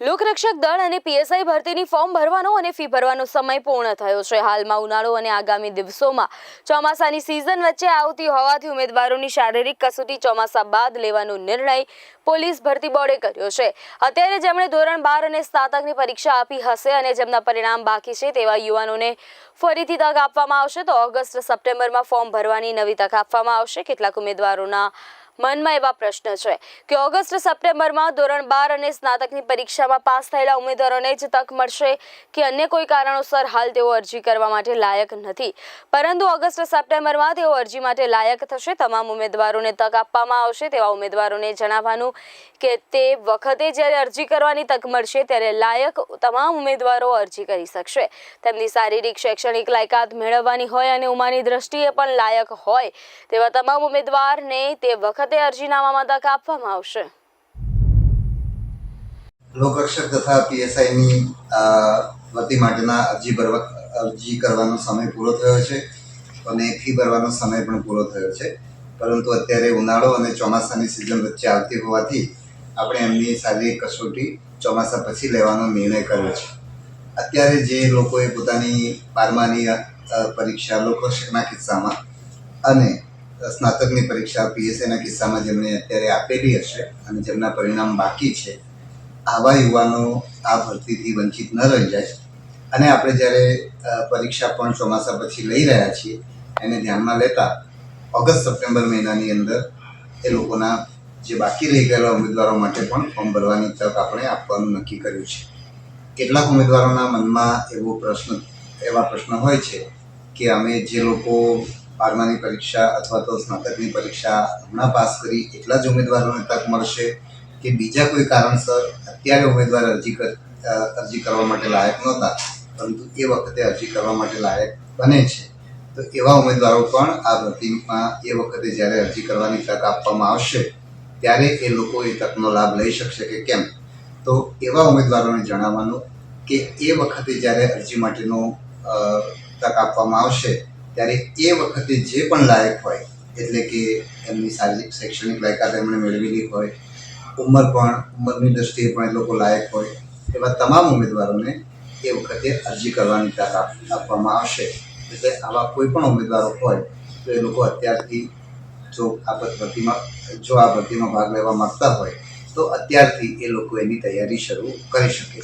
લોકરક્ષક દળ અને પીએસઆઈ ભરતીની ફોર્મ ભરવાનો અને ફી ભરવાનો સમય પૂર્ણ થયો છે. હાલમાં ઉનાળો અને આગામી દિવસોમાં ચોમાસાની સિઝન વચ્ચે આવતી હોવાથી ઉમેદવારોની શારીરિક કસોટી ચોમાસા બાદ લેવાનો નિર્ણય પોલીસ ભરતી બોર્ડે કર્યો છે. અત્યારે જેમણે ધોરણ બાર અને સ્નાતકની પરીક્ષા આપી હશે અને જેમના પરિણામ બાકી છે તેવા યુવાનોને ફરીથી તક આપવામાં આવશે તો ઓગસ્ટ સપ્ટેમ્બરમાં ફોર્મ ભરવાની નવી તક આપવામાં આવશે. કેટલાક ઉમેદવારોના મનમાં એવા પ્રશ્ન છે કે ઓગસ્ટ સપ્ટેમ્બરમાં ધોરણ બાર અને સ્નાતકની પરીક્ષામાં પાસ થયેલા ઉમેદવારોને જ તક મળશે કે અન્ય કોઈ કારણોસર હાલ તેઓ અરજી કરવા માટે લાયક નથી? પરંતુ ઓગસ્ટ સપ્ટેમ્બરમાં તેઓ અરજી માટે લાયક થશે, તમામ ઉમેદવારોને તક આપવામાં આવશે, તેવા ઉમેદવારોને જણાવવાનું કે તે વખતે જ્યારે અરજી કરવાની તક મળશે ત્યારે લાયક તમામ ઉમેદવારો અરજી કરી શકશે. તેમની શારીરિક, શૈક્ષણિક લાયકાત મેળવવાની હોય અને ઉમાની દ્રષ્ટિએ પણ લાયક હોય તેવા તમામ ઉમેદવારને તે વખતે અરજીનામામાં તક આપવામાં આવશે. લોકરક્ષક તથા પીએસઆઈની ભરતી માટેના અરજી ભરવા, અરજી કરવાનો સમય પૂરો થયો છે અને ફી ભરવાનો સમય પણ પૂરો થયો છે. પરંતુ અત્યારે ઉનાળો અને ચોમાસાની સિઝન વચ્ચે આવતી હોવાથી આપણે એમની શારીરિક કસોટી ચોમાસા પછી લેવાનો નિર્ણય કર્યો છે. અત્યારે જે લોકોએ પોતાની બારમાની પરીક્ષા લોકરક્ષકના કિસ્સામાં અને સ્નાતકની પરીક્ષા પીએસએના કિસ્સામાં જેમણે અત્યારે આપેલી હશે અને જેમના પરિણામ બાકી છે, આવા યુવાનો આ ભરતીથી વંચિત ન રહી જાય. અને આપણે જ્યારે પરીક્ષા પણ ચોમાસા પછી લઈ રહ્યા છીએ, એને ધ્યાનમાં લેતા ઓગસ્ટ સપ્ટેમ્બર મહિનાની અંદર એ લોકોના જે બાકી રહી ગયેલા ઉમેદવારો માટે પણ ફોર્મ ભરવાની તક આપણે આપવાનું નક્કી કર્યું છે. કેટલાક ઉમેદવારોના મનમાં એવો પ્રશ્ન, એવા પ્રશ્ન હોય છે કે અમે જે લોકો બારમાની પરીક્ષા અથવા તો સ્નાતકની પરીક્ષા હમણાં પાસ કરી એટલા જ ઉમેદવારોને તક મળશે કે બીજા કોઈ કારણસર અત્યારે ઉમેદવાર અરજી અરજી કરવા માટે લાયક નહોતા, પરંતુ એ વખતે અરજી કરવા માટે લાયક બને છે. તો એવા ઉમેદવારો પણ આ ભરતીમાં એ વખતે જ્યારે અરજી કરવાની તક આપવામાં આવશે, ત્યારે એ લોકો એ તકનો લાભ લઈ શકશે કે કેમ? તો એવા ઉમેદવારોને જણાવવાનું કે એ વખતે જ્યારે અરજી માટેનો તક આપવામાં આવશે ત્યારે એ વખતે જે પણ લાયક હોય, એટલે કે એમની શારીરિક, શૈક્ષણિક લાયકાત એમણે મેળવેલી હોય, ઉંમર પણ, ઉંમરની દ્રષ્ટિએ પણ એ લોકો લાયક હોય, એવા તમામ ઉમેદવારોને એ વખતે અરજી કરવાની તક આપવામાં આવશે. એટલે આવા કોઈ પણ ઉમેદવારો હોય, તો એ લોકો અત્યારથી જો આ ભરતીમાં, જો આ ભરતીમાં ભાગ લેવા માંગતા હોય, તો અત્યારથી એ લોકો એની તૈયારી શરૂ કરી શકે છે.